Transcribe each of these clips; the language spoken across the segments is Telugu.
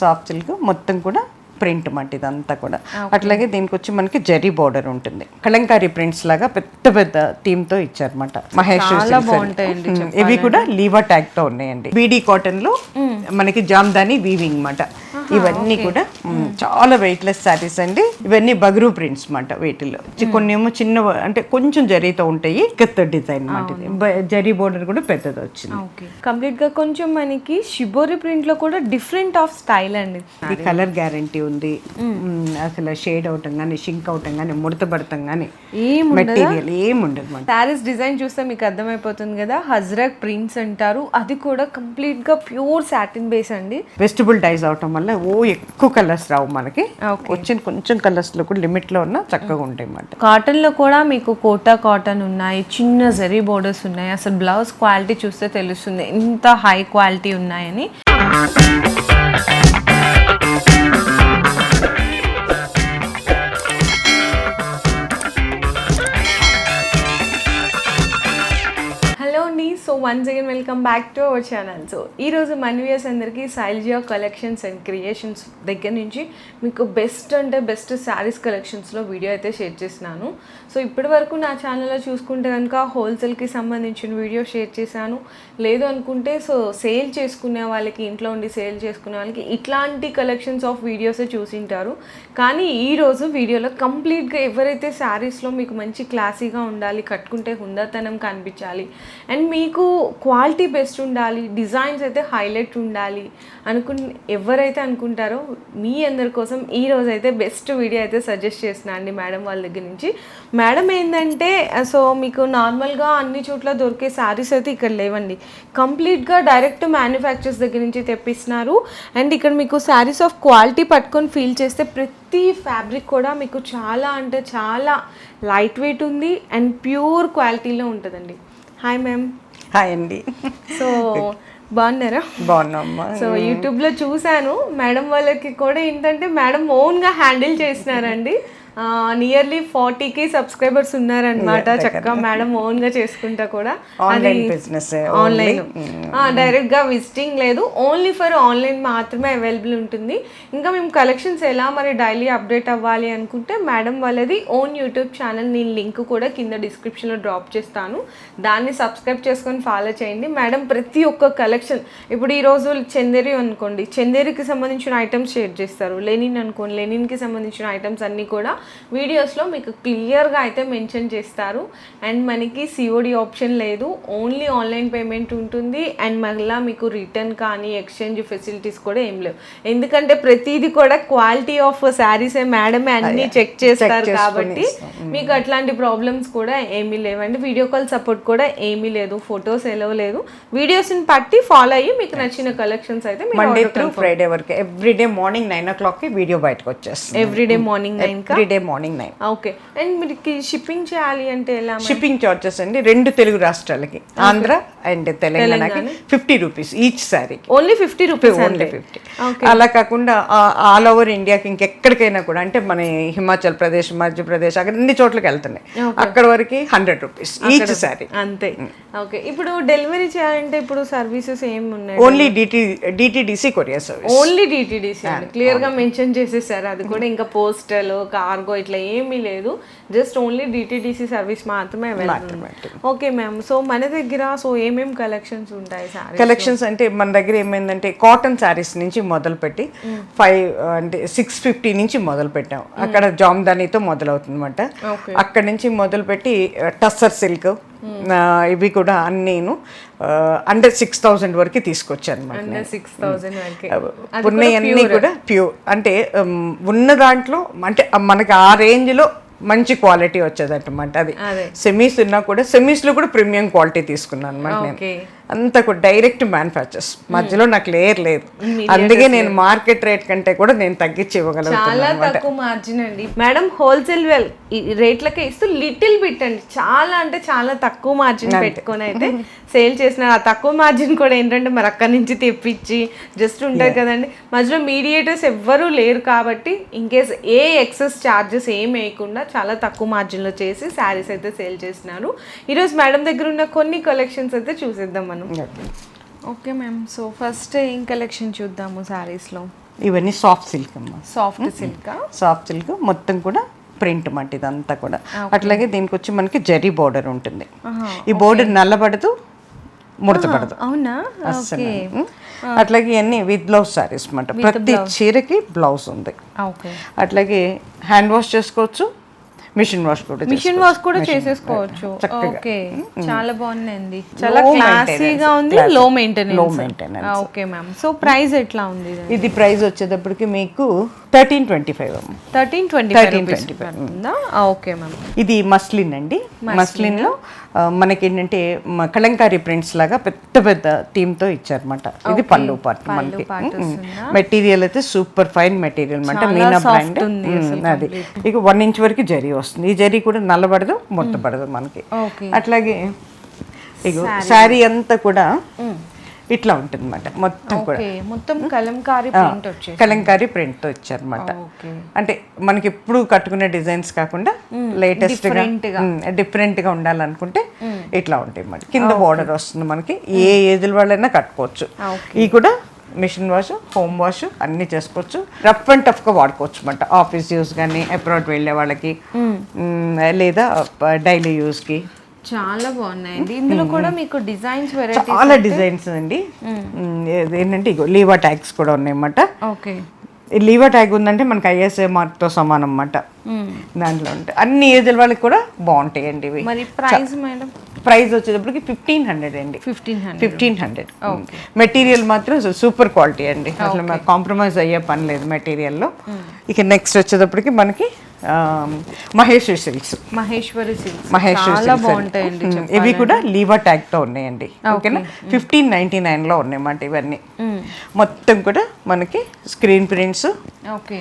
సాఫ్ట్ సిల్క్ మొత్తం కూడా ప్రింట్ మాట ఇదంతా కూడా. అట్లాగే దీనికి వచ్చి మనకి జరీ బోర్డర్ ఉంటుంది. కలంకారీ ప్రింట్స్ లాగా పెద్ద పెద్ద థీమ్తో ఇచ్చారన్నమాట. మహేష్ ఇవి కూడా లీవా ట్యాగ్తో ఉన్నాయండి బీడీ కాటన్లో మనకి జామ్దాని వీవింగ్ మాట. ఇవన్నీ కూడా చాలా వెయిట్ లెస్ సారీస్ అండి. ఇవన్నీ బగరు ప్రింట్స్ మాట వీటిలో కొన్ని ఏమో చిన్న అంటే కొంచెం జరీతో ఉంటాయి కొత్త డిజైన్ మాట ఇది. బ- జరీ బోర్డర్ కూడా పెద్దది వచ్చింది. కంప్లీట్గా కొంచెం మనకి షిబోరి ప్రింట్లో కూడా డిఫరెంట్ ఆఫ్ స్టైల్ అండి. ఇది కలర్ గ్యారంటీ ఉంది. అసలు షేడ్ అవటం కానీ షింక్ అవటం కానీ ముడత పడటం కానీ ఏం మెటీరియల్ ఏం ఉండదు శారీస్ డిజైన్ చూస్తే మీకు అర్థమైపోతుంది కదా హజ్రక్ ప్రింట్స్ అంటారు. అది కూడా కంప్లీట్గా ప్యూర్ సాటిన్ బేస్ అండి. వెజిటబుల్ డైస్ అవటం వల్ల ఓ ఎక్కువ కలర్స్ రావు మనకి. వచ్చిన కొంచెం కలర్స్లో కూడా లిమిట్లో ఉన్న చక్కగా ఉంటాయి అన్నమాట. కాటన్లో కూడా మీకు కోటా కాటన్ ఉన్నాయి చిన్న జరీ బోర్డర్స్ ఉన్నాయి. అసలు బ్లౌజ్ క్వాలిటీ చూస్తే తెలుస్తుంది ఎంత హై క్వాలిటీ ఉన్నాయని. Once again welcome back to our channel so ఈరోజు మన వ్యూస్ అందరికీ సైల్జియా కలెక్షన్స్ అండ్ క్రియేషన్స్ దగ్గర నుంచి మీకు బెస్ట్ అంటే బెస్ట్ శారీస్ కలెక్షన్స్లో వీడియో అయితే షేర్ చేసినాను సో ఇప్పటి వరకు నా ఛానల్లో చూసుకుంటే కనుక హోల్సేల్కి సంబంధించిన వీడియో షేర్ చేశాను. లేదు అనుకుంటే సో సేల్ చేసుకునే వాళ్ళకి ఇంట్లో ఉండి సేల్ చేసుకునే వాళ్ళకి ఇట్లాంటి కలెక్షన్స్ ఆఫ్ వీడియోసే చూసింటారు. కానీ ఈరోజు వీడియోలో కంప్లీట్గా ఎవరైతే శారీస్లో మీకు మంచి క్లాసీగా ఉండాలి కట్టుకుంటే హుందాతనం కనిపించాలి అండ్ మీకు క్వాలిటీ బెస్ట్ ఉండాలి డిజైన్స్ అయితే హైలైట్ ఉండాలి అనుకు ఎవరైతే అనుకుంటారో మీ అందరి కోసం ఈ అయితే బెస్ట్ వీడియో అయితే సజెస్ట్ చేసిన అండి మేడం వాళ్ళ దగ్గర నుంచి. మేడం ఏంటంటే సో మీకు నార్మల్గా అన్ని చోట్ల దొరికే శారీస్ అయితే ఇక్కడ లేవండి. కంప్లీట్గా డైరెక్ట్ మ్యానుఫ్యాక్చర్స్ దగ్గర నుంచి తెప్పిస్తున్నారు. అండ్ ఇక్కడ మీకు శారీస్ ఆఫ్ క్వాలిటీ పట్టుకొని ఫీల్ చేస్తే ప్రతి ఫ్యాబ్రిక్ కూడా మీకు చాలా అంటే చాలా లైట్ వెయిట్ ఉంది అండ్ ప్యూర్ క్వాలిటీలో ఉంటుందండి. Hi ma'am. హాయ్ అండి. సో బాగున్నారా? బాగున్నామ్మా సో యూట్యూబ్లో చూశాను. మేడం వాళ్ళకి కూడా ఏంటంటే మేడం ఓన్గా హ్యాండిల్ చేసినారండి నియర్లీ ఫార్టీకి సబ్స్క్రైబర్స్ ఉన్నారనమాట చక్కగా మేడం ఓన్గా చేసుకుంటా కూడా. ఆన్లైన్ బిజినెస్ ఆన్లైన్ డైరెక్ట్గా విజిటింగ్ లేదు. ఓన్లీ ఫర్ ఆన్లైన్ మాత్రమే అవైలబుల్ ఉంటుంది. ఇంకా మేము కలెక్షన్స్ ఎలా మరి డైలీ అప్డేట్ అవ్వాలి అనుకుంటే మేడం వాళ్ళది ఓన్ యూట్యూబ్ ఛానల్ నేను లింక్ కూడా కింద description లో డ్రాప్ చేస్తాను. దాన్ని సబ్స్క్రైబ్ చేసుకొని ఫాలో చేయండి. మేడం ప్రతి ఒక్క కలెక్షన్ ఇప్పుడు ఈ రోజు చందేరి అనుకోండి. చందేరికి సంబంధించిన ఐటమ్స్ షేర్ చేస్తారు. లెనిన్ అనుకోండి. లెనిన్కి సంబంధించిన ఐటమ్స్ అన్నీ కూడా వీడియోస్లో మీకు క్లియర్గా అయితే మెన్షన్ చేస్తారు. అండ్ మనకి సిఓడి ఆప్షన్ లేదు. ఓన్లీ ఆన్లైన్ పేమెంట్ ఉంటుంది. అండ్ మళ్ళీ మీకు రిటర్న్ కానీ ఎక్స్చేంజ్ ఫెసిలిటీస్ కూడా ఏం లేవు. ఎందుకంటే ప్రతిదీ కూడా క్వాలిటీ ఆఫ్ శారీసే మేడమే అన్ని చెక్ చేస్తారు కాబట్టి మీకు అట్లాంటి ప్రాబ్లమ్స్ కూడా ఏమీ లేవండి వీడియో కాల్ సపోర్ట్ కూడా ఏమీ లేదు. ఫొటోస్ ఎలవ్ లేదు. వీడియోస్ని పట్టి ఫాలో అయ్యి మీకు నచ్చిన కలెక్షన్స్ అయితే మండే త్రూ ఫ్రైడే వరకు ఎవ్రీ డే మార్నింగ్ నైన్ ఓ క్లాక్కి వీడియో బయటకు వచ్చేస్తుంది. Everyday morning nine every day morning nine okay and మీకు షిప్పింగ్ చేయాలి అంటే ఎలా షిప్పింగ్ చార్జెస్ అండి రెండు తెలుగు రాష్ట్రాలకి ఆంధ్ర అండ్ తెలంగాణకి fifty rupees each saree only fifty rupees only fifty అలా కాకుండా ఆల్ ఓవర్ ఇండియాకి ఇంకెక్కడికైనా కూడా అంటే మన హిమాచల్ ప్రదేశ్ మధ్యప్రదేశ్ అక్కడ అన్ని చోట్లకి వెళ్తున్నాయి. అక్కడ వరకు హండ్రెడ్ రూపీస్ ఈచ్ సారీ అంతే. ఓకే ఇప్పుడు డెలివరీ చేయాలంటే ఇప్పుడు సర్వీసెస్ ఏం ఉన్నాయి? Only DT DTDC courier service only DTDC క్లియర్గా మెన్షన్ చేసేసారు. అది కూడా ఇంకా పోస్టల్ కార్గో ఇట్లా ఏమీ లేదు. జస్ట్ ఓన్లీ డిటిడిసి సర్వీస్ మాత్రమే అవైలబుల్ ఓకే మ్యామ్. సో మన దగ్గర సో ఏమేం కలెక్షన్స్ ఉంటాయి సారీ కలెక్షన్స్ అంటే మన దగ్గర ఏమైందంటే కాటన్ శారీస్ నుంచి మొదలుపెట్టి ఫైవ్ అంటే సిక్స్ ఫిఫ్టీ నుంచి మొదలు పెట్టాం అక్కడ జామ్దానీతో మొదలవుతుంది అనమాట అక్కడ నుంచి మొదలుపెట్టి టస్సర్ సిల్క్ ఇవి కూడా అన్నీను అండర్ సిక్స్ థౌజండ్ వరకు తీసుకొచ్చాను అనమాట ఉన్నవన్నీ కూడా ప్యూర్ అంటే ఉన్న దాంట్లో అంటే మనకి ఆ రేంజ్లో మంచి క్వాలిటీ వచ్చేదన్నమాట అది. అదే. సెమీస్ ఉన్నా కూడా సెమీస్లో కూడా ప్రీమియం క్వాలిటీ తీసుకున్నాను అనమాట నేను. అంతా కూడా డైరెక్ట్ మ్యానుఫ్యాక్చర్స్. మధ్యలో నాకు లేయర్ లేదు. అందుకే నేను మార్కెట్ రేట్ కంటే కూడా నేను తగ్గించి ఇవ్వగలుగుతాను చాలా తక్కువ మార్జిన్ అండి. మేడం హోల్సేల్ వెల్ రేట్లకే ఇస్తూ లిటిల్ బిట్ అండి. చాలా అంటే చాలా తక్కువ మార్జిన్ పెట్టుకొని అయితే సేల్ చేసిన ఆ తక్కువ మార్జిన్ కూడా ఏంటంటే మరి అక్కడి నుంచి తెప్పించి జస్ట్ ఉంటుంది కదండి. మధ్యలో మీడియేటర్స్ ఎవ్వరూ లేరు కాబట్టి in case a excess charges ఏం వేయకుండా చాలా తక్కువ మార్జిన్లో చేసి శారీస్ అయితే సేల్ చేసినారు. ఈరోజు మేడం దగ్గర ఉన్న కొన్ని కలెక్షన్స్ అయితే చూసేద్దాం మనం ఓకే మ్యామ్ సో ఫస్ట్ ఏం కలెక్షన్ చూద్దాము శారీస్లో ఇవన్నీ సాఫ్ట్ సిల్క్ అమ్మా. సాఫ్ట్ సిల్క్ సాఫ్ట్ సిల్క్ మొత్తం కూడా ప్రింట్ మాట ఇదంతా కూడా. అట్లాగే దీనికి వచ్చి మనకి జరీ బోర్డర్ ఉంటుంది. ఈ బోర్డర్ నల్లబడదు ముడతపడదు అవునా? అస్సలు ఉం. అట్లాగే ఇవన్నీ విత్ బ్లౌజ్ సారీస్ అన్నమాట ప్రతి చీరకి బ్లౌజ్ ఉంది. అట్లాగే హ్యాండ్ వాష్ చేసుకోవచ్చు. మిషన్ వాష్ కూడా మిషన్ వాష్ కూడా చేసేసుకోవచ్చు. ఓకే. చాలా బాగుందండి. చాలా క్లాసీగా. ఉంది. Low maintenance Low maintenance. Okay ma'am so price ఎట్లా ఉంది ఇది ప్రైస్ వచ్చేటప్పటికి మీకు thirteen twenty five thirteen twenty 13.25. పడుతుందా? ఓకే మ్యామ్ ఇది మస్లిన్ అండి. మస్లిన్లో ఆ, మనకి ఏంటంటే మ- కలంకారీ ప్రింట్స్ లాగా పెద్ద పెద్ద థీమ్తో ఇచ్చారన్నమాట. ఇది పళ్ళు పార్ట్ మనకి? మెటీరియల్ అయితే సూపర్ ఫైన్ మెటీరియల్ అనమాట మీనా బ్రాండ్. అది. ఇక వన్ ఇంచ్ వరకు జరీ వస్తుంది. ఈ జరీ కూడా నల్లబడదు ముడతపడదు మనకి. అట్లాగే ఇగో శారీ అంతా కూడా ఇట్లా ఉంటుంది అనమాట మొత్తం కూడా. మొత్తం కలంకారీ కలంకారీ ప్రింట్ ఓకే. అంటే మనకి ఎప్పుడు కట్టుకునే డిజైన్స్ కాకుండా లేటెస్ట్గా different డిఫరెంట్గా ఉండాలనుకుంటే ఇట్లా ఉంటాయి మనకి కింద బార్డర్ వస్తుంది మనకి. ఏ ఏజ్ వాళ్ళైనా కట్టుకోవచ్చు. ఇవి కూడా మిషన్ వాష్ హోమ్ వాష్ అన్ని చేసుకోవచ్చు. రఫ్ అండ్ టఫ్గా వాడుకోవచ్చు అనమాట ఆఫీస్ యూస్ కానీ అబ్రాడ్ వెళ్ళే వాళ్ళకి లేదా డైలీ యూస్కి. చాలా బాగున్నాయండి. ఇందులో కూడా మీకు డిజైన్స్ వెరైటీ చాలా డిజైన్స్ అండి. ఏంటంటే ఇగో లీవా ట్యాగ్స్ కూడా ఉన్నాయన్నమాట. ఓకే. ఈ లీవర్ ట్యాగ్ ఉందంటే మనకి ఐఎస్ఏ మార్క్తో సమానం అన్నమాట. దాంట్లో ఉంటాయి అన్ని ఏజ్ల వాళ్ళకి కూడా బాగుంటాయండి ఇవి. మరి ప్రైస్ మేడం? ప్రైస్ వచ్చేటప్పటికి ఫిఫ్టీన్ హండ్రెడ్ అండి. Fifteen hundred fifteen hundred material మాత్రం సూపర్ క్వాలిటీ అండి. అసలు కాంప్రమైజ్ అయ్యే పని లేదు మెటీరియల్లో. ఇక నెక్స్ట్ వచ్చేటప్పటికి మనకి Maheshwari silks. Maheshwari silks. Maheshwari um, ఇవి కూడా లీవర్ ట్యాగ్తో ఉన్నాయండి. ఓకేనా? ఫిఫ్టీన్ నైన్టీ నైన్లో ఉన్నాయన్నమాట ఇవన్నీ. మొత్తం కూడా మనకి screen prints okay.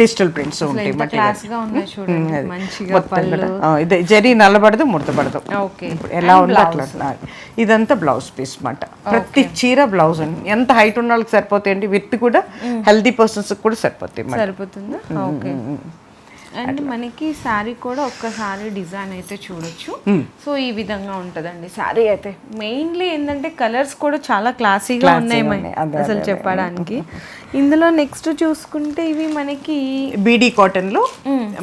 Digital prints ఉంటాయి ఇదే జరీ నల్లబడదు ముడతపడదు ఇప్పుడు ఎలా ఉందో అట్లా. ఇదంతా బ్లౌజ్ పీస్ మాట ప్రతి చీర బ్లౌజ్ ఎంత హైట్ ఉన్న వాళ్ళకి సరిపోతాయండి? విత్ కూడా హెల్దీ పర్సన్స్ కూడా సరిపోతాయి. సరిపోతుందా? అండ్ మనకి శారీ కూడా ఒక్కసారి డిజైన్ అయితే చూడొచ్చు. సో ఈ విధంగా ఉంటదండి శారీ అయితే. మెయిన్లీ ఏంటంటే కలర్స్ కూడా చాలా క్లాసీగా ఉన్నాయి అసలు చెప్పడానికి. ఇందులో నెక్స్ట్ చూసుకుంటే ఇవి మనకి బీడీ కాటన్లో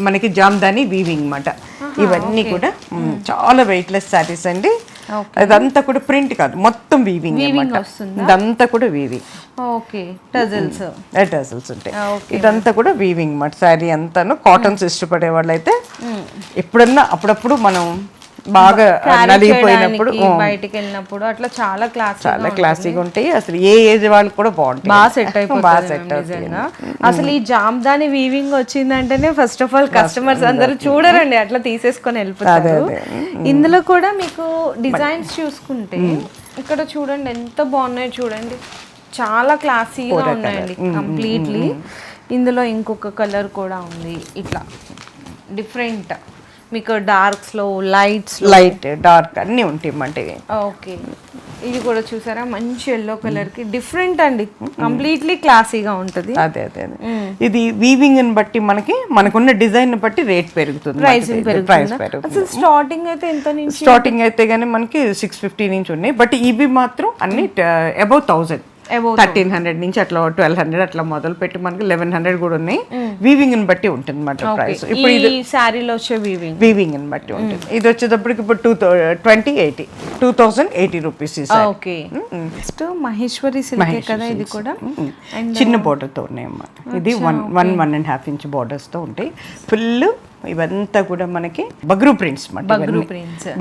మనకి జామ్దాని వీవింగ్ మాట. ఇవన్నీ కూడా మ్, చాలా వెయిట్లెస్ శారీస్ అండి. అదంతా కూడా ప్రింట్ కాదు మొత్తం వీవింగ్ అన్నమాట? ఇదంతా కూడా వీవింగ్ ఓకే టజల్స్ టజల్స్ ఉంటాయి. Okay. ఇదంతా కూడా వీవింగ్ మాట శారీ అంతాను కాటన్స్ ఇష్టపడే వాళ్ళైతే ఎప్పుడన్నా అప్పుడప్పుడు మనం బాగా నలిగిపోయినప్పుడు బయటికి వెళ్ళినప్పుడు అట్లా చాలా క్లాస్ చాలా క్లాసీగా ఉంటాయి. అసలు ఏ ఏజ్ వాళ్ళకి కూడా బాగుంటాయి. బాగా సెట్ బాగా అయిపోతుంది సెట్ అసలు ఈ జామ్దాని వీవింగ్ వచ్చిందంటేనే ఫస్ట్ ఆఫ్ ఆల్ కస్టమర్స్ అందరూ చూడరండి. అట్లా తీసేసుకొని వెళ్ళిపోతారు. ఇందులో కూడా మీకు డిజైన్స్ చూసుకుంటే ఇక్కడ చూడండి ఎంత బాగున్నాయో చూడండి. చాలా క్లాసీగా ఉన్నాయండి కంప్లీట్లీ ఇందులో ఇంకొక కలర్ కూడా ఉంది. ఇట్లా డిఫరెంట్ మీకు డార్క్స్లో లైట్స్ లైట్ డార్క్ అన్నీ ఉంటాయి ఇవి ఓకే. ఇది కూడా చూసారా? మంచి ఎల్లో కలర్కి డిఫరెంట్ అండి. కంప్లీట్లీ క్లాసీగా ఉంటది. అదే అదే అదే. ఇది వీవింగ్ని బట్టి మనకి మనకున్న డిజైన్ బట్టి రేట్ పెరుగుతుంది ప్రైసింగ్ పెరుగుతుందా? అసలు స్టార్టింగ్ అయితే ఎంత నుంచి స్టార్టింగ్ అయితే గానీ మనకి సిక్స్ ఫిఫ్టీ నుంచి ఉన్నాయి. బట్ ఇవి మాత్రం అన్ని above thousand Above thirteen hundred నుంచి అట్లా ట్వెల్వ్ హండ్రెడ్ అట్లా మొదలు పెట్టి మనకి లెవెన్ హండ్రెడ్ కూడా ఉన్నాయి. వీవింగ్ని బట్టి ఉంటుంది అన్నమాట ప్రైస్ ఇప్పుడు ఇది శారీలో వచ్చే వీవింగ్ వీవింగ్ని బట్టి ఉంటుంది. ఇది వచ్చేటప్పటికి ఇప్పుడు two twenty eighty two thousand eighty rupees okay next Maheshwari silk కదా ఇది కూడా? చిన్న border తో ఉన్నాయి అన్నమాట. ఇది one one one and half ఇంచ్తో ఉంటాయి. ఫుల్ ఇవంతా కూడా మనకి Bagru prints Bagru.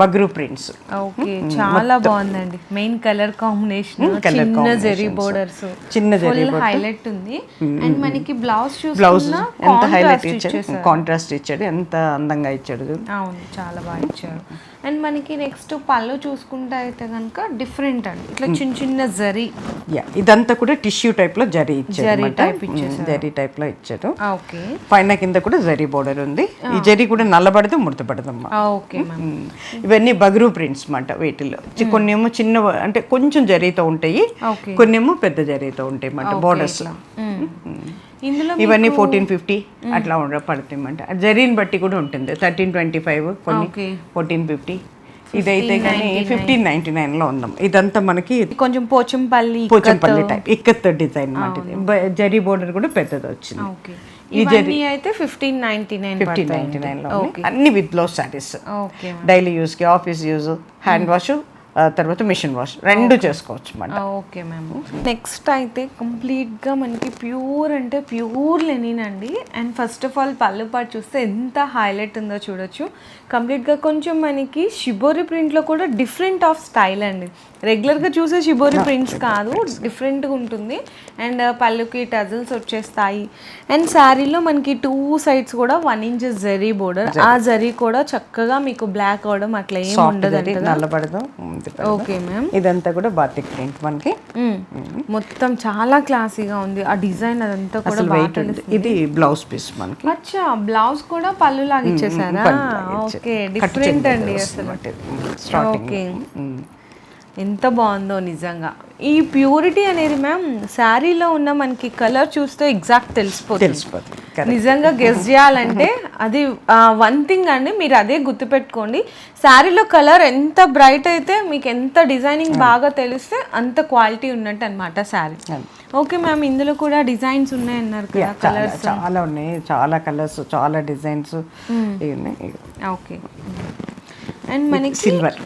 Bagru prints. Okay చాలా బాగుందండి. మెయిన్ కలర్ కాంబినేషన్ చిన్న జెరీ. బోర్డర్స్. చిన్న జరీ హైలైట్ ఉంది. అండ్ మనకి బ్లౌజ్ బ్లౌజ్ ఎంత హైలైట్ కాంట్రాస్ట్ ఇచ్చాడు? కాంట్రాస్ట్ ఇచ్చాడు. ఎంత అందంగా ఇచ్చాడు? అవును చాలా బాగా ఇచ్చారు. అండ్ మనకి నెక్స్ట్ పళ్ళు చూసుకుంటే అయితే కనుక డిఫరెంట్ అండి. ఇట్లా చిన్న చిన్న జరీ. ఇదంతా కూడా టిష్యూ టైప్లో జరీ ఇచ్చాడు జరీ టైప్లో ఇచ్చాడు ఓకే. పైన కింద కూడా జరీ బోర్డర్ ఉంది. ఈ జరీ కూడా నల్లబడదు ముడతపడదమ్మా. ఇవన్నీ బగ్రూ ప్రింట్స్ అన్నమాట వీటిలో. కొన్ని ఏమో చిన్న అంటే కొంచెం జరీతో ఉంటాయి. కొన్ని ఏమో పెద్ద జరీతో ఉంటాయి అన్నమాట బోర్డర్స్ ఇందులో ఇవన్నీ ఫోర్టీన్ ఫిఫ్టీ అట్లా ఉండ పడుతాయి అన్నమాట జరీని బట్టి కూడా ఉంటుంది. థర్టీన్ ట్వంటీ ఫైవ్ కొన్ని ఫోర్టీన్ ఫిఫ్టీ ఇదైతే కానీ ఫిఫ్టీన్ నైన్టీ నైన్లో ఉందాం ఇదంతా మనకి కొంచెం పోచంపల్లి పోచంపల్లి టైప్ ఇక్కత్ డిజైన్ మాట జరీ బోర్డర్ కూడా పెద్దది వచ్చింది ఓకే. ఇవన్నీ అయితే fifteen ninety nine fifteen ninety. అన్ని with blouse sarees okay daily యూస్కి office use hand wash తర్వాత మిషన్ వాష్ రెండు చేసుకోవచ్చు అన్నమాట ఓకే మ్యామ్ నెక్స్ట్ అయితే కంప్లీట్గా మనకి ప్యూర్ అంటే ప్యూర్ లెనిన్ అండి. అండ్ ఫస్ట్ ఆఫ్ ఆల్ పళ్ళు పాటు చూస్తే ఎంత హైలైట్ ఉందో చూడొచ్చు. కంప్లీట్గా కొంచెం మనకి షిబోరి ప్రింట్లో కూడా డిఫరెంట్ ఆఫ్ స్టైల్ అండి. రెగ్యులర్గా చూసే షిబోరి ప్రింట్స్ కాదు డిఫరెంట్గా ఉంటుంది. అండ్ పళ్ళుకి టజల్స్ వచ్చేస్తాయి. అండ్ శారీలో మనకి టూ సైడ్స్ కూడా వన్ ఇంచెస్ జరీ బోర్డర్ ఆ జరీ కూడా చక్కగా మీకు బ్లాక్ అవడం అట్లా ఏం ఉండదు నల్లబడదు. ఓకే మ్యామ్ ఇదంతా కూడా బాతిక్ ప్రింట్ మనకి. మొత్తం చాలా క్లాసీగా ఉంది. ఆ డిజైన్ అదంతా కూడా వెయిట్ ఉంది ఇది బ్లౌజ్ పీస్ మనకి. అచ్చా బ్లౌజ్ కూడా పళ్ళు లాగా ఇచ్చేసారా? ఓకే డిఫరెంట్ అండి అసలు. ఓకే ఎంత బాగుందో నిజంగా. ఈ ప్యూరిటీ అనేది మ్యామ్ శారీలో ఉన్న మనకి కలర్ చూస్తే ఎగ్జాక్ట్ తెలిసిపోతుంది. తెలిసిపోతుంది. నిజంగా గెస్ చేయాలంటే అది వన్ థింగ్ అండి మీరు అదే గుర్తుపెట్టుకోండి. శారీలో కలర్ ఎంత బ్రైట్ అయితే మీకు ఎంత డిజైనింగ్ బాగా తెలిస్తే అంత క్వాలిటీ ఉన్నట్టు అనమాట శారీ. ఓకే మ్యామ్ ఇందులో కూడా డిజైన్స్ ఉన్నాయన్నారు కదా చాలా చాలా ఉన్నాయి. చాలా కలర్స్ చాలా డిజైన్స్ ఉన్నాయి ఓకే అండ్ మనకి సిల్వర్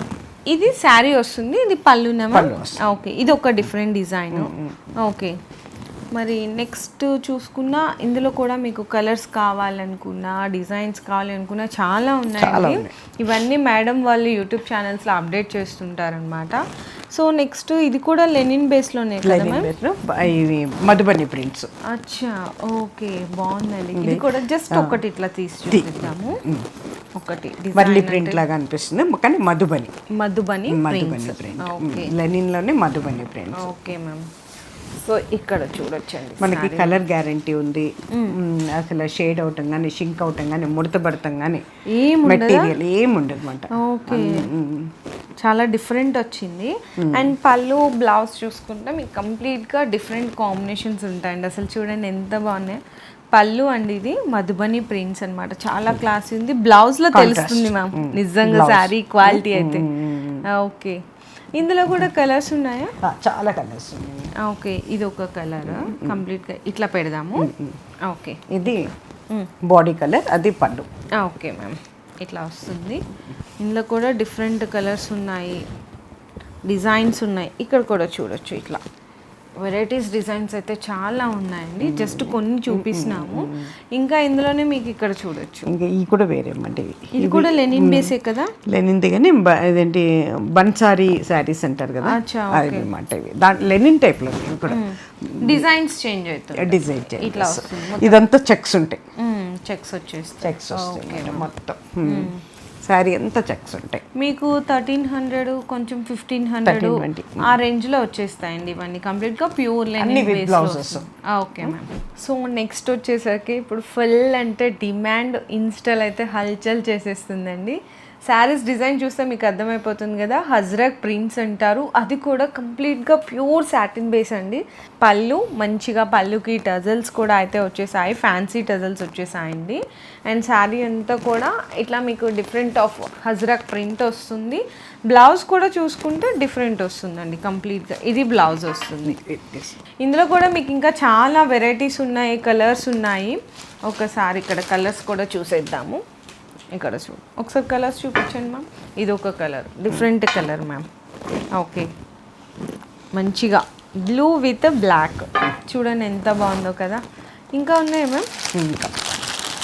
ఇది శారీ వస్తుంది ఇది పళ్ళునేమో పళ్ళు ఓకే ఇది ఒక డిఫరెంట్ డిజైన్. ఓకే. మరి నెక్స్ట్ చూసుకున్నా ఇందులో కూడా మీకు కలర్స్ కావాలనుకున్నా డిజైన్స్ కావాలనుకున్నా చాలా ఉన్నాయండి ఇవన్నీ మేడం వాళ్ళు యూట్యూబ్ ఛానల్స్లో అప్డేట్ చేస్తుంటారనమాట సో నెక్స్ట్ ఇది కూడా లెనిన్ బేస్లోనే ఇవి మధుబని ప్రింట్స్. అచ్చా ఓకే బాగుందండి. ఇది కూడా జస్ట్ ఒకటి ఇట్లా తీసి చూపిద్దాము. ఒకటి ప్రింట్ లాగా అనిపిస్తుంది కానీ Madhubani. Madhubani Madhubani print లెనిన్లోనే Madhubani print okay ma'am. So ఇక్కడ చూడొచ్చండి మనకి కలర్ గ్యారంటీ ఉంది. అసలు షేడ్ అవటం కానీ షింక్ అవటం కానీ ముడత పడటం కానీ ఏం మెటీరియల్ ఏం ఉండదు అనమాట ఓకే చాలా డిఫరెంట్ వచ్చింది. అండ్ పళ్ళు బ్లౌజ్ చూసుకుంటే మీకు కంప్లీట్గా డిఫరెంట్ కాంబినేషన్స్ ఉంటాయండి. అసలు చూడండి ఎంత బాగున్నాయి. పళ్ళు అండి ఇది మధుబని ప్రింట్స్ అన్నమాట. చాలా క్లాస్ ఉంది. బ్లౌజ్లో తెలుస్తుంది మ్యామ్ నిజంగా శారీ క్వాలిటీ అయితే. ఓకే ఇందులో కూడా కలర్స్ ఉన్నాయా? చాలా కలర్స్ ఉన్నాయి. ఓకే ఇది ఒక కలర్ కంప్లీట్గా ఇట్లా పెడదాము. ఓకే ఇది బాడీ కలర్ అది పళ్ళు. ఓకే మ్యామ్ ఇట్లా వస్తుంది. ఇందులో కూడా డిఫరెంట్ కలర్స్ ఉన్నాయి. డిజైన్స్ ఉన్నాయి. ఇక్కడ కూడా చూడొచ్చు ఇట్లా. వెరైటీస్ డిజైన్స్ అయితే చాలా ఉన్నాయండి. జస్ట్ కొన్ని చూపిస్తున్నాము. ఇంకా ఇందులోనే మీకు ఇక్కడ చూడొచ్చు. ఇంకా ఈ కూడా వేరే అంటే ఇది కూడా లెనిన్ బేసే కదా? లెనిన్ది కానీ ఇదేంటి బన్సారీ శారీస్ అంటారు కదా? అచ్చా, అది అనమాట ఇవి. దాంట్లో లెనిన్ టైప్లో ఇవి కూడా. డిజైన్స్ చేంజ్ అవుతుంది డిజైన్ ఇట్లా ఇదంతా చెక్స్ ఉంటాయి. చెక్స్ వచ్చేస్తాయి. చెక్స్ వస్తాయి మొత్తం. శారీ అంతా చెక్స్ ఉంటాయి? మీకు థర్టీన్ హండ్రెడ్ కొంచెం ఫిఫ్టీన్ హండ్రెడ్ 1320. ఆ రేంజ్లో వచ్చేస్తాయండి ఇవన్నీ. కంప్లీట్గా pure blouses. Okay ma'am. So next వచ్చేసరికి ఇప్పుడు ఫుల్ అంటే డిమాండ్ ఇన్స్టాల్ అయితే హల్చల్ చేసేస్తుందండి. శారీస్ డిజైన్ చూస్తే మీకు అర్థమైపోతుంది కదా. హజ్రక్ ప్రింట్స్ అంటారు. అది కూడా కంప్లీట్గా ప్యూర్ సాటిన్ బేస్ అండి. పళ్ళు మంచిగా పళ్ళుకి టజల్స్ కూడా అయితే వచ్చేసాయి. ఫ్యాన్సీ టజల్స్ వచ్చేసాయండి. అండ్ శారీ అంతా కూడా ఇట్లా మీకు డిఫరెంట్ ఆఫ్ హజ్రక్ ప్రింట్ వస్తుంది. బ్లౌజ్ కూడా చూసుకుంటే డిఫరెంట్ వస్తుందండి కంప్లీట్గా. ఇది బ్లౌజ్ వస్తుంది. ఇందులో కూడా మీకు ఇంకా చాలా వెరైటీస్ ఉన్నాయి కలర్స్ ఉన్నాయి. ఒకసారి ఇక్కడ కలర్స్ కూడా చూసేద్దాము. ఇక్కడ చూ ఒకసారి కలర్స్ చూపించండి మ్యామ్. ఇది ఒక colour. Different colour ma'am. Okay మంచిగా. బ్లూ విత్ బ్లాక్ చూడండి ఎంత బాగుందో కదా. ఇంకా ఉన్నాయి మ్యామ్? ఇంకా.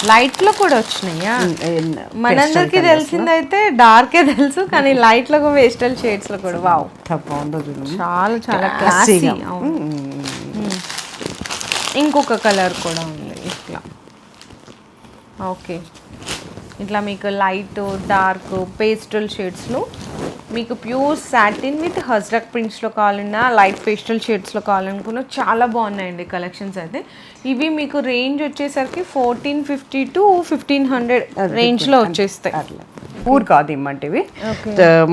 లైట్లో కూడా వచ్చినాయా? మనందరికి తెలిసిందైతే డార్కే తెలుసు కానీ లైట్లో వేస్టల్ షేడ్స్లో కూడా. వావ్ చాలా చాలా క్లాసీ. ఇంకొక కలర్ కూడా ఉంది ఇట్లా. ఓకే ఇట్లా మీకు లైట్ డార్క్ పేస్టల్ షేడ్స్లో. మీకు ప్యూర్ సాటిన్ విత్ హజ్రక్ ప్రింట్స్లో కావాలన్నా లైట్ పేస్టల్ షేడ్స్లో కావాలనుకున్నా చాలా బాగున్నాయండి కలెక్షన్స్ అయితే. ఇవి మీకు రేంజ్ వచ్చేసరికి fourteen fifty to fifteen hundred రేంజ్లో వచ్చేస్తాయి అట్లా. ఊరు కాదు ఇమ్మంటివి.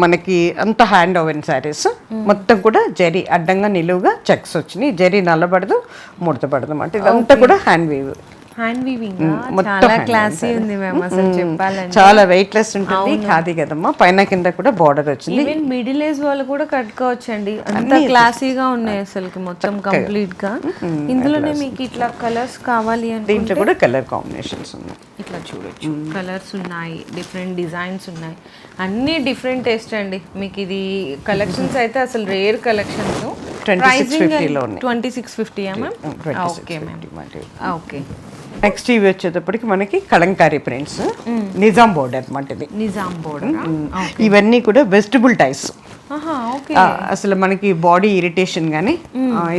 మనకి అంత హ్యాండ్ ఓవెన్ శారీస్. మొత్తం కూడా జరీ అడ్డంగా నిలువుగా చెక్స్ వచ్చినాయి. జరీ నల్లబడదు ముడత పడదు అంటే ఇదంతా కూడా హ్యాండ్ వీవ్. హ్యాండ్ వీవింగ్ చాలా క్లాసీ ఉంది మ్యామ్ అసలు చెప్పాలంటే. చాలా వెయిట్ లెస్ ఉంటుంది ఖాదీ కదమ్మా పైన కింద కూడా బార్డర్ వచ్చింది. ఈవెన్ మిడిల్ ఏజ్ వాళ్ళు కూడా కట్టుకోవచ్చు అండి అంత క్లాసీగా ఉన్నాయి అసలుకి మొత్తం కంప్లీట్గా ఇందులోనే మీకు ఇట్లా కలర్స్ కావాలి అంటే దీంట్లో కూడా కలర్ కాంబినేషన్స్ ఉన్నాయి. ఇట్లా చూడొచ్చు. కలర్స్ ఉన్నాయి డిఫరెంట్ డిజైన్స్ ఉన్నాయి. అన్ని డిఫరెంట్ టేస్ట్ అండి. మీకు ఇది కలెక్షన్స్ అయితే అసలు రేర్ కలెక్షన్స్ 2650 లో ఉన్నాయి. Twenty six fifty ma'am okay ma'am okay next ఇవి వచ్చేటప్పటికి మనకి కలంకారీ ప్రింట్స్ నిజాం బోర్డర్ అనమాట ఇది. నిజాం బోర్డర్ ఇవన్నీ కూడా వెజిటబుల్ ఓకే. అసలు మనకి బాడీ ఇరిటేషన్ కానీ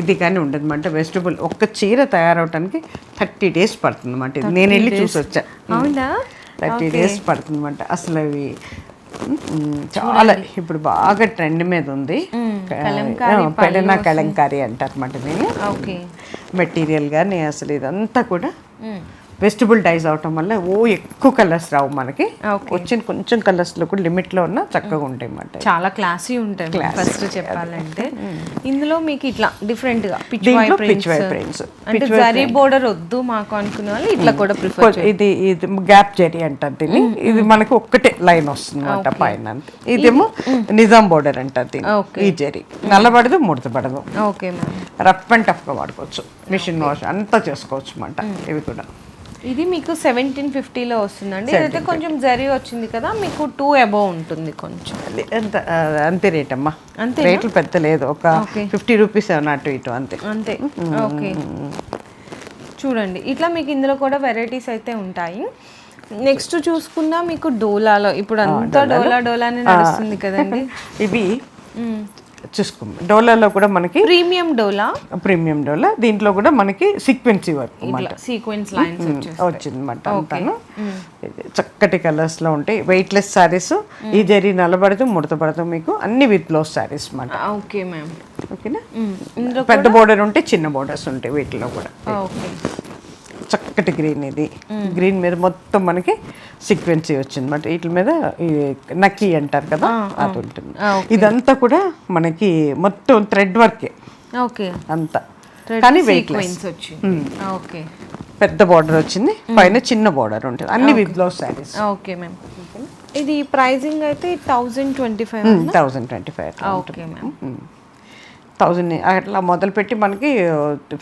ఇది కానీ ఉండదు అనమాట వెజిటబుల్ ఒక్క చీర తయారవడానికి థర్టీ డేస్ పడుతుంది అనమాట ఇది నేను వెళ్ళి చూసి వచ్చా థర్టీ డేస్ పడుతుంది అనమాట అసలు అవి చాలా ఇప్పుడు బాగా ట్రెండ్ మీద ఉంది. పెడన కలంకారీ అంటారు అనమాట నేను మెటీరియల్ కానీ అసలు ఇదంతా కూడా 嗯。వెజిటబుల్ డైస్ అవటం వల్ల ఓ ఎక్కువ కలర్స్ రావు మనకి. వచ్చిన కొంచెం కలర్స్లో కూడా లిమిట్లో ఉన్న చక్కగా ఉంటాయి అన్నమాట చాలా క్లాసీ ఉంటాయి ఫస్ట్ చెప్పాలంటే. ఇందులో మీకు ఇట్లా డిఫరెంట్గా పిచ్ వై ప్రింట్స్. అంటే జరీ బోర్డర్ వద్దు మాకు అనుకునే వాళ్ళు ఇట్లా కూడా ప్రిఫర్ ఇది ఇది గ్యాప్ జరీ అంటారు దీన్ని. ఇది మనకి ఒక్కటే లైన్ వస్తుంది అనమాట పైన అంతే. ఇదేమో నిజాం బోర్డర్ అంటారు దీన్ని. ఈ జరీ. నల్లబడదు ముడత పడదు. ఓకే రఫ్ అండ్ టఫ్గా వాడుకోవచ్చు. మిషన్ వాష్ అంతా చేసుకోవచ్చు అన్నమాట. ఇవి కూడా. ఇది మీకు సెవెంటీన్ ఫిఫ్టీలో వస్తుందండి. ఇదైతే కొంచెం జరీ వచ్చింది కదా మీకు టూ అబోవ్ ఉంటుంది కొంచెం. ఎంత అంతే రేట్ అమ్మా. అంతేనా? రేట్లు పెద్ద లేదు ఒక. ఫిఫ్టీ రూపీస్ అటు ఇటు అంతే. అంతే. ఓకే. చూడండి ఇట్లా మీకు ఇందులో కూడా వెరైటీస్ అయితే ఉంటాయి. నెక్స్ట్ చూసుకున్నా మీకు డోలాలో ఇప్పుడు అంతా డోలా డోలానే నడుస్తుంది కదండి. ఇవి చూసుకో డోలాలో కూడా మనకి ప్రీమియం డోలా? ప్రీమియం డోలా. దీంట్లో కూడా మనకి సీక్వెన్సీ వర్క్ సీక్వెన్స్ లైన్స్ వచ్చింది అనమాట అంతాను. చక్కటి కలర్స్లో ఉంటాయి. వెయిట్ లెస్ శారీస్ ఈ జరీ నలబడదు ముడత పడదు మీకు అన్ని విత్ బ్లౌజ్ శారీస్ అన్నమాట. Okay ma'am. ఓకేనా? పెద్ద బోర్డర్ ఉంటే చిన్న బోర్డర్స్ ఉంటాయి వీటిలో కూడా. ఓకే. చక్కటి గ్రీన్ ఇది. గ్రీన్ మీద మొత్తం మనకి సీక్వెన్సీ వచ్చింది అనమాట వీటి మీద నక్కీ అంటారు కదా అది ఉంటుంది. ఇదంతా కూడా మనకి మొత్తం థ్రెడ్ వర్కే ఓకే. అంతా. కానీ వెయిట్ ఓకే. పెద్ద బార్డర్ వచ్చింది పైన చిన్న బార్డర్ ఉంటుంది. అన్ని with blouse sarees. Okay ma'am ఇది ప్రైజింగ్ అయితే thousand twenty five thousand twenty five okay ma'am thousand అట్లా మొదలుపెట్టి మనకి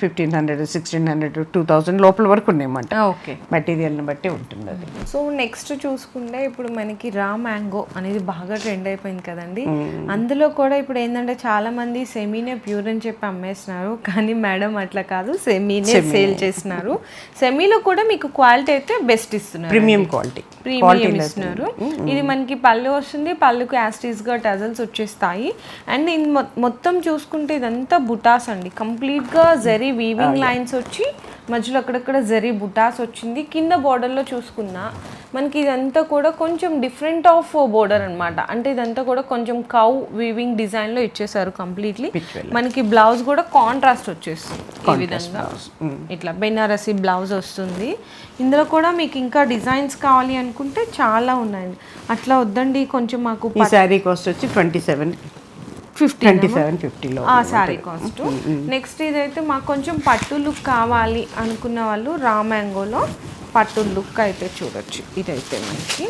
fifteen hundred sixteen hundred two thousand లోపల వరకు ఉన్నాయన్నమాట. ఓకే. మెటీరియల్ని బట్టి ఉంటుంది అది. సో నెక్స్ట్ చూసుకుంటే ఇప్పుడు మనకి రా మ్యాంగో అనేది బాగా ట్రెండ్ అయిపోయింది కదండి. అందులో కూడా ఇప్పుడు ఏంటంటే చాలా మంది సెమీనే ప్యూర్ అని చెప్పి అమ్మేస్తున్నారు. కానీ మేడం అట్లా కాదు సెమీనే సేల్ చేస్తున్నారు. సెమీలో కూడా మీకు క్వాలిటీ అయితే బెస్ట్ ఇస్తున్నారు ప్రీమియం క్వాలిటీ ప్రీమియం ఇస్తున్నారు. ఇది మనకి పళ్ళు వస్తుంది పళ్ళుకు యాస్టీస్గా టజల్స్ వచ్చేస్తాయి. అండ్ మొత్తం చూసుకుంటే ఇదంతా బుటాస్ అండి. కంప్లీట్గా జరీ వీవింగ్ లైన్స్ వచ్చి మధ్యలో అక్కడక్కడ జరీ బుటాస్ వచ్చింది. కింద border లో చూసుకున్నా మనకి ఇదంతా కూడా కొంచెం డిఫరెంట్ ఆఫ్ బోర్డర్ అన్నమాట. అంటే ఇదంతా కూడా కొంచెం కౌ వీవింగ్ డిజైన్లో ఇచ్చేసారు కంప్లీట్లీ మనకి బ్లౌజ్ కూడా కాంట్రాస్ట్ వచ్చేస్తుంది ఈ విధంగా. ఇట్లా బెనారసి బ్లౌజ్ వస్తుంది. ఇందులో కూడా మీకు ఇంకా డిజైన్స్ కావాలి అనుకుంటే చాలా ఉన్నాయండి. అట్లా వద్దండి కొంచెం మాకు ఈ శారీ కాస్ట్ వచ్చి twenty seven fifty twenty seven ఫిఫ్టీలో ఆ శారీ కాస్ట్ నెక్స్ట్ ఇదైతే మాకు కొంచెం పట్టు లుక్ కావాలి అనుకున్న వాళ్ళు రా మ్యాంగోలో పట్టు లుక్ అయితే చూడొచ్చు. ఇదైతే మనకి.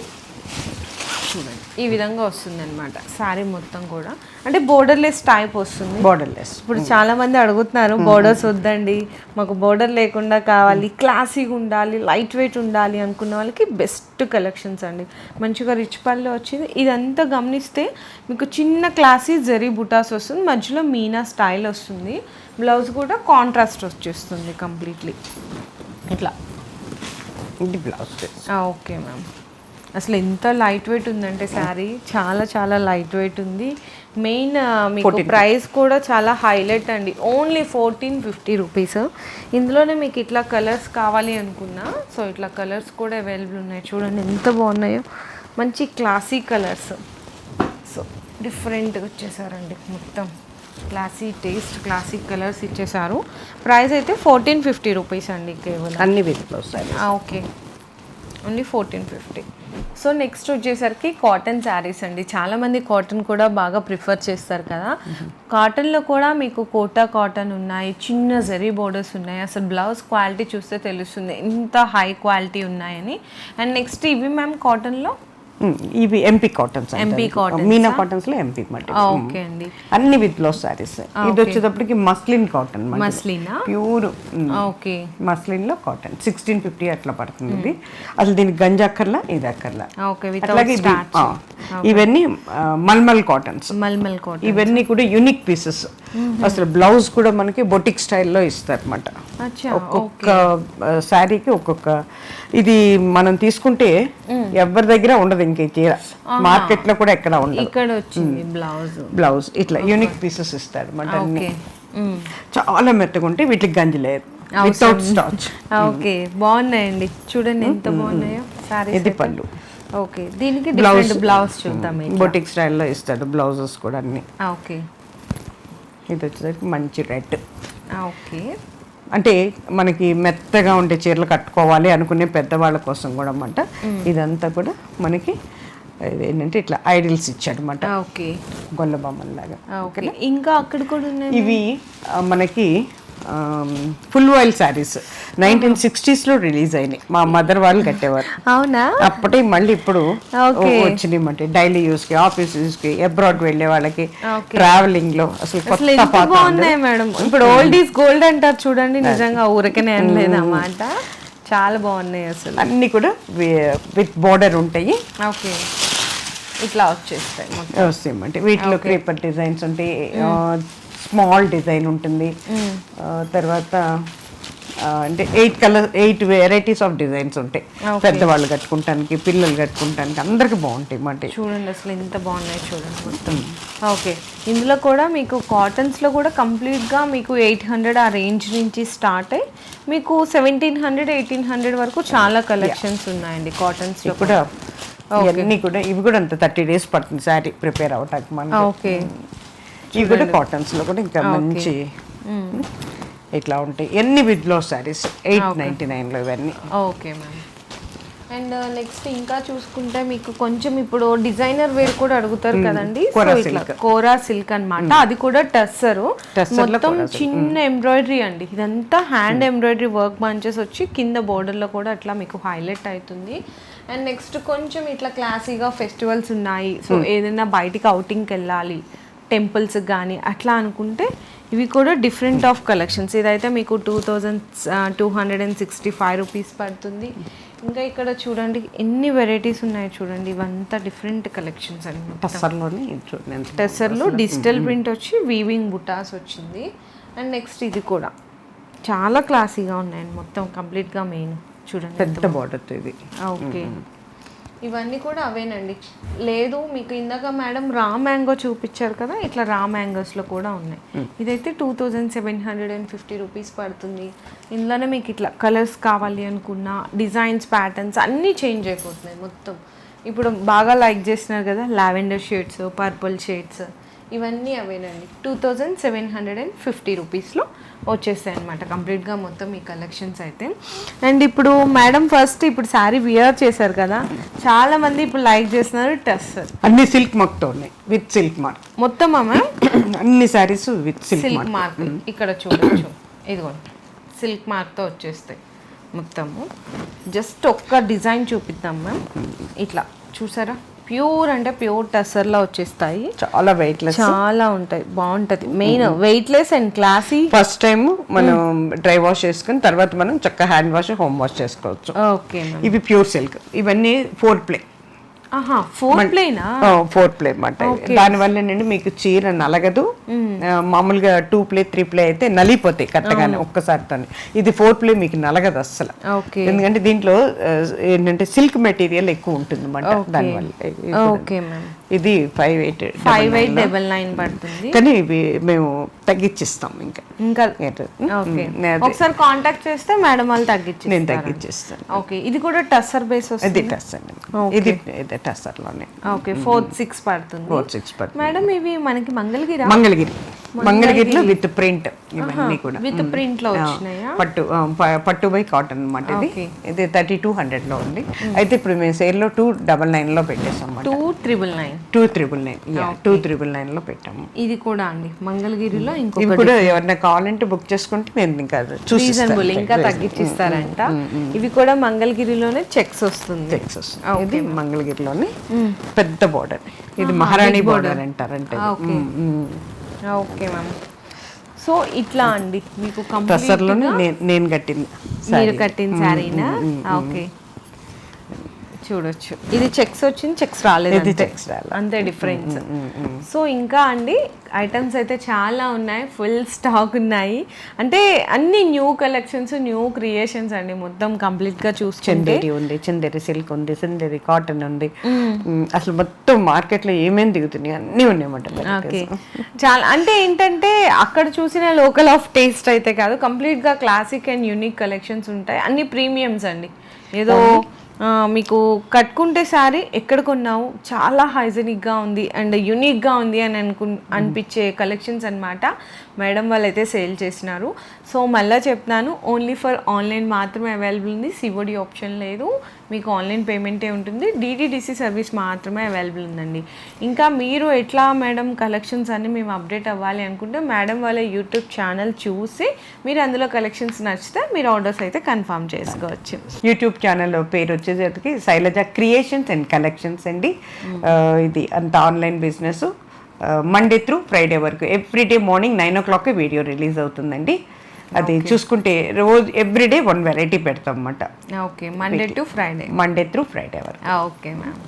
చూడండి ఈ విధంగా వస్తుంది అనమాట శారీ మొత్తం కూడా. అంటే బోర్డర్లెస్ టైప్ వస్తుంది. బార్డర్ లెస్ ఇప్పుడు చాలా మంది అడుగుతున్నారు బోర్డర్స్ వద్దండి. మాకు బోర్డర్ లేకుండా కావాలి క్లాసీగా ఉండాలి లైట్ వెయిట్ ఉండాలి అనుకున్న వాళ్ళకి బెస్ట్ కలెక్షన్స్ అండి. మంచిగా రిచ్ పళ్ళు వచ్చింది. ఇదంతా గమనిస్తే మీకు చిన్న క్లాసీ జరీ బుటాస్ వస్తుంది. మధ్యలో మీనా స్టైల్ వస్తుంది. బ్లౌజ్ కూడా కాంట్రాస్ట్ వచ్చేస్తుంది కంప్లీట్లీ ఇట్లా. ఇది బ్లౌజ్ ఓకే మ్యామ్. అసలు ఎంత లైట్ వెయిట్ ఉందంటే శారీ. చాలా చాలా లైట్ వెయిట్ ఉంది. మెయిన్ మీకు ప్రైస్ కూడా చాలా హైలైట్ అండి. ఓన్లీ ఫోర్టీన్ ఫిఫ్టీ రూపీస్ ఇందులోనే మీకు ఇట్లా కలర్స్ కావాలి అనుకున్నా. సో ఇట్లా కలర్స్ కూడా అవైలబుల్ ఉన్నాయి. చూడండి ఎంత బాగున్నాయో. మంచి క్లాసీ కలర్స్ సో డిఫరెంట్గా వచ్చేసారండి మొత్తం. క్లాసీ టేస్ట్ క్లాసిక్ కలర్స్ ఇచ్చేసారు. ప్రైస్ అయితే ఫోర్టీన్ ఫిఫ్టీ రూపీస్ అండి కేవలం. అన్ని with okay. Only fourteen fifty so next వచ్చేసరికి కాటన్ శారీస్ అండి. చాలామంది కాటన్ కూడా బాగా ప్రిఫర్ చేస్తారు కదా. కాటన్లో కూడా మీకు కోటా కాటన్ ఉన్నాయి చిన్న జరీ బోర్డర్స్ ఉన్నాయి. అసలు బ్లౌజ్ క్వాలిటీ చూస్తే తెలుస్తుంది ఇంత హై క్వాలిటీ ఉన్నాయని. అండ్ నెక్స్ట్ ఇవి మ్యామ్ కాటన్లో? ఇవి MP cottons MP cottons Meena కాటన్స్లో ఎంపీ ఓకే అండి. అన్ని విత్ బ్లౌజ్ సారీస్ ఇది వచ్చేటప్పటికి మస్లిన్ కాటన్ మస్లినా ప్యూర్ ఓకే. మస్లిన్లో కాటన్ సిక్స్టీన్ ఫిఫ్టీ అట్లా పడుతుంది ఇది. అసలు దీనికి గంజ అక్కర్లా ఇది అక్కర్లా? ఓకే అట్లాగే ఇవన్నీ మల్మల్ కాటన్స్ మల్మల్ కాటన్ ఇవన్నీ కూడా యూనిక్ పీసెస్ అసలు బ్లౌజ్ కూడా మనకి బొటిక్ స్టైల్లో అచ్చా ఒక్కొక్క శారీకి ఒక్కొక్క. ఇది మనం తీసుకుంటే ఎవరి దగ్గర ఉండదు. ఇంక ఈ చీర మార్కెట్లో కూడా ఎక్కడ ఉండదు. ఇక్కడ వచ్చింది బ్లౌజ్. బ్లౌజ్ ఇట్లా యూనిక్ పీసెస్ ఇస్తారు అనమాట అన్ని ఓకే. మ్మ్. చాలా మెత్తగా ఉంటే వీటికి గంజి లేదు. Without starch okay. బాగున్నాయండి. చూడండి ఎంత బాగున్నాయో. సారీ ఇది పళ్ళు ఓకే. దీనికి డిఫరెంట్ బ్లౌజ్ చూద్దాం బొటిక్ స్టైల్లో ఇస్తాడు బ్లౌజెస్ కూడా అన్ని. ఓకే. ఇది వచ్చేసరికి మంచి రెడ్ ఓకే. అంటే మనకి మెత్తగా ఉండే చీరలు కట్టుకోవాలి అనుకునే పెద్దవాళ్ళ కోసం కూడా అన్నమాట. ఇదంతా కూడా మనకి ఏంటంటే ఇట్లా ఐడిల్స్ ఇచ్చాడు అనమాట ఓకే. గొల్ల బొమ్మల్లాగా. ఓకే. ఇంకా అక్కడ కూడా ఇవి మనకి ఫుల్ ఆయిల్ శారీస్. నైన్టీన్ సిక్స్టీస్లో రిలీజ్ అయినాయి. మా మదర్ వాళ్ళు కట్టేవారు. అవునా? అప్పటి మళ్ళీ ఇప్పుడు. వచ్చినాయి అంటే డైలీ యూస్కి ఆఫీస్ యూస్కి అబ్రాడ్ వెళ్ళే వాళ్ళకి Okay. ట్రావెలింగ్లో అసలు కొత్త బాగున్నాయి మేడం. ఇప్పుడు ఓల్డ్ ఈజ్ గోల్డ్ అంటారు చూడండి నిజంగా ఊరికనే అనలేదు అన్నమాట చాలా బాగున్నాయి అసలు. అన్ని కూడా విత్ బోర్డర్ ఉంటాయి. ఓకే. ఇట్లా వచ్చేస్తాయి వస్తాయి అంటే వీటిలో క్రీపర్ డిజైన్స్ ఉంటాయి. స్మాల్ డిజైన్ ఉంటుంది. తర్వాత అంటే eight colour eight varieties of designs ఉంటాయి. పెద్దవాళ్ళు కట్టుకుంటానికి పిల్లలు కట్టుకుంటానికి అందరికి బాగుంటాయి మాట చూడండి అసలు ఎంత బాగున్నాయి చూడండి మొత్తం. ఓకే. ఇందులో కూడా మీకు కాటన్స్లో కూడా కంప్లీట్గా మీకు ఎయిట్ హండ్రెడ్ ఆ రేంజ్ నుంచి స్టార్ట్ అయ్యి మీకు సెవెంటీన్ హండ్రెడ్ ఎయిటీన్ హండ్రెడ్ వరకు చాలా కలెక్షన్స్ ఉన్నాయండి కాటన్స్లో కూడా. ఇవన్నీ కూడా ఇవి కూడా అంత థర్టీ డేస్ పడుతుంది శారీ ప్రిపేర్ అవటానికి మనకి. ఓకే. ఇవి కూడా కాటన్స్లో కూడా ఇంకా మంచి ఇట్లా ఉంటాయి. ఎన్ని బ్లౌజ్ శారీస్? ఎయిట్ నైన్టీ నైన్లో ఇవన్నీ. Okay ma'am. అండ్ నెక్స్ట్ ఇంకా చూసుకుంటే మీకు కొంచెం ఇప్పుడు డిజైనర్ వేర్ కూడా అడుగుతారు కదండి. కోరా సిల్క్. అన్నమాట. అది కూడా టస్సరు. మొత్తం చిన్న ఎంబ్రాయిడరీ అండి. ఇదంతా హ్యాండ్ ఎంబ్రాయిడరీ వర్క్ బంచెస్ వచ్చి కింద border లో కూడా అట్లా మీకు హైలైట్ అవుతుంది అండ్ నెక్స్ట్ కొంచెం ఇట్లా క్లాసీగా ఫెస్టివల్స్ ఉన్నాయి. సో ఏదైనా బయటికి అవుటింగ్కి వెళ్ళాలి. టెంపుల్స్ కానీ అట్లా అనుకుంటే ఇవి కూడా డిఫరెంట్ ఆఫ్ కలెక్షన్స్ ఇదైతే మీకు two thousand two hundred and sixty five rupees పడుతుంది. ఇంకా ఇక్కడ చూడండి ఎన్ని వెరైటీస్ ఉన్నాయి చూడండి. ఇవంతా డిఫరెంట్ కలెక్షన్స్ టస్సర్లోనే చూడండి ఎంత టెసర్లో డిజిటల్ ప్రింట్ వచ్చి వీవింగ్ బుటాస్ వచ్చింది. అండ్ నెక్స్ట్ ఇది కూడా. చాలా క్లాసీగా ఉన్నాయండి. మొత్తం కంప్లీట్గా మెయిన్ చూడండి పెద్ద బార్డర్ ఇది. ఓకే. ఇవన్నీ కూడా అవేనండి. లేదు మీకు ఇందాక మేడం రా మ్యాంగో చూపించారు కదా ఇట్లా రా మ్యాంగోస్లో కూడా ఉన్నాయి. ఇదైతే two thousand seven hundred and fifty rupees పడుతుంది. ఇందులోనే మీకు ఇట్లా కలర్స్ కావాలి అనుకున్న డిజైన్స్ ప్యాటర్న్స్ అన్నీ చేంజ్ అయిపోతున్నాయి మొత్తం. ఇప్పుడు బాగా లైక్ చేస్తున్నారు కదా లావెండర్ షేడ్స్ పర్పుల్ షేడ్స్ ఇవన్నీ అవేనండి. Two thousand seven hundred and fifty రూపీస్లో వచ్చేస్తాయి అనమాట కంప్లీట్గా మొత్తం ఈ కలెక్షన్స్ అయితే. అండ్ ఇప్పుడు మేడం ఫస్ట్ ఇప్పుడు శారీ వియర్ చేశారు కదా చాలా మంది ఇప్పుడు లైక్ చేస్తున్నారు టెస్సర్ అన్ని సిల్క్ మార్క్తో ఉన్నాయి. With silk mark. మొత్తం మ్యామ్ అన్ని sarees with silk silk mark. ఇక్కడ చూడొచ్చు. ఇదిగోండి సిల్క్ మార్క్తో వచ్చేస్తాయి మొత్తము. జస్ట్ ఒక్క డిజైన్ చూపిద్దాం మ్యామ్. ఇట్లా. చూసారా? ప్యూర్ అంటే ప్యూర్ టెస్సర్లో వచ్చేస్తాయి. చాలా వెయిట్లెస్ చాలా ఉంటాయి. బాగుంటది. Main weightless and classy first time మనం డ్రై వాష్ చేసుకుని తర్వాత మనం చక్కగా హ్యాండ్ వాష్ హోమ్ వాష్ చేసుకోవచ్చు. ఓకే ఇవి ప్యూర్ సిల్క్ ఇవన్నీ ఫోర్ ప్లే ఫోర్ ప్లే అన్నమాట దానివల్ల ఏంటంటే మీకు చీర నలగదు. మామూలుగా టూ ప్లే త్రీ ప్లే అయితే నలిపోతాయి కట్టగానే ఒక్కసారితో ఇది ఫోర్ ప్లే మీకు నలగదు అస్సలు. ఎందుకంటే దీంట్లో ఏంటంటే సిల్క్ మెటీరియల్ ఎక్కువ ఉంటుంది అన్నమాట దానివల్ల. ఇది- five eight five eight double nine పడుతుంది. కానీ ఇవి మేము తగ్గించిస్తాం ఇంకా. ఇంకా. ఒకసారి కాంటాక్ట్ చేస్తే మేడం వాళ్ళు తగ్గించి నేను తగ్గించేస్తాను. ఓకే. ఇది కూడా టస్సర్ బేస్ ఇది అండి. ఇది ఇది టెస్టర్లోనే ఓకే. ఫోర్త్ సిక్స్ పడుతుంది. ఫోర్ సిక్స్ పర్ మేడం ఇవి మనకి మంగళగిరా మంగళగిరి. మంగళగిరిలో విత్ ప్రింట్ ఇవన్నీ కూడా. విత్ ప్రింట్లో పట్టు పట్టు బై కాటన్ అనమాట ఇది. ఇది థర్టీ టూ హండ్రెడ్లో ఉంది అయితే ఇప్పుడు మేము సేల్లో టూ డబల్ నైన్లో పెట్టేసాం two triple nine. Two triple nine two triple నైన్లో పెట్టాము. ఇది కూడా అండి మంగళగిరిలో ఇంకొక కూడా ఎవరైనా కావాలంటే బుక్ చేసుకుంటే మేము ఇంకా రీజనబుల్ ఇంకా తగ్గించిస్తారంట ఇవి కూడా మంగళగిరిలోనే చెక్స్ వస్తుంది. చెక్స్ వస్తుంది. ఇది మంగళగిరిలోని పెద్ద బోర్డర్. ఇది మహారాణి బోర్డర్ అంటారంటే ఓకే మ్యామ్. సో ఇట్లా అండి మీకు కంప్లీట్ టసర్లోనే నేను నేను కట్టింది మీరు కట్టిన శారీనా? ఓకే. చూడొచ్చు. ఇది చెక్స్ వచ్చింది చెక్స్ రాలేదు ఇది అంతే. checks రాలే. అంతే డిఫరెన్స్ సో ఇంకా అండి ఐటమ్స్ అయితే చాలా ఉన్నాయి ఫుల్ స్టాక్ ఉన్నాయి. అంటే అన్ని న్యూ కలెక్షన్స్ న్యూ క్రియేషన్స్ అండి మొత్తం కంప్లీట్గా చూసుకుంటే. చందేరి ఉంది చందేరి సిల్క్ ఉంది చందేరి కాటన్ ఉంది. అసలు మొత్తం మార్కెట్లో ఏమేమి దిగుతున్నాయి అన్నీ ఉన్నాయన్నమాట ఓకే. చాలా అంటే ఏంటంటే అక్కడ చూసిన లోకల్ ఆఫ్ టేస్ట్ అయితే కాదు కంప్లీట్గా క్లాసిక్ అండ్ యూనిక్ కలెక్షన్స్ ఉంటాయి. అన్ని ప్రీమియమ్స్ అండి. ఏదో మీకు కట్టుకుంటే సారీ ఎక్కడ కొన్నావు? చాలా హైజెనిక్గా ఉంది అండ్ యూనిక్గా ఉంది అని అనుకు అనిపించే కలెక్షన్స్ అన్నమాట. మేడం వాళ్ళు అయితే సేల్ చేసినారు. సో మళ్ళీ చెప్తున్నాను ఓన్లీ ఫర్ ఆన్లైన్ మాత్రమే అవైలబుల్ ఉంది. సివోడి ఆప్షన్ లేదు. మీకు ఆన్లైన్ పేమెంటే ఉంటుంది. డిటిడిసి సర్వీస్ మాత్రమే అవైలబుల్ ఉందండి. ఇంకా మీరు ఎట్లా మేడం కలెక్షన్స్ అన్ని మేము అప్డేట్ అవ్వాలి అనుకుంటే మేడం వాళ్ళ యూట్యూబ్ ఛానల్ చూసి మీరు అందులో కలెక్షన్స్ నచ్చితే మీరు ఆర్డర్స్ అయితే కన్ఫర్మ్ చేసుకోవచ్చు. యూట్యూబ్ ఛానల్ పేరు వచ్చేసరికి శైలజ క్రియేషన్స్ అండ్ కలెక్షన్స్ అండి. ఆ, ఇది అంత online business Monday through Friday వరకు. Everyday morning nine o'clock video release అవుతుందండి. అది చూసుకుంటే రోజు ఎవ్రీడే వన్ వెరైటీ పెడతాం అన్నమాట. Okay Monday to Friday Monday through Friday వరకు. Okay ma'am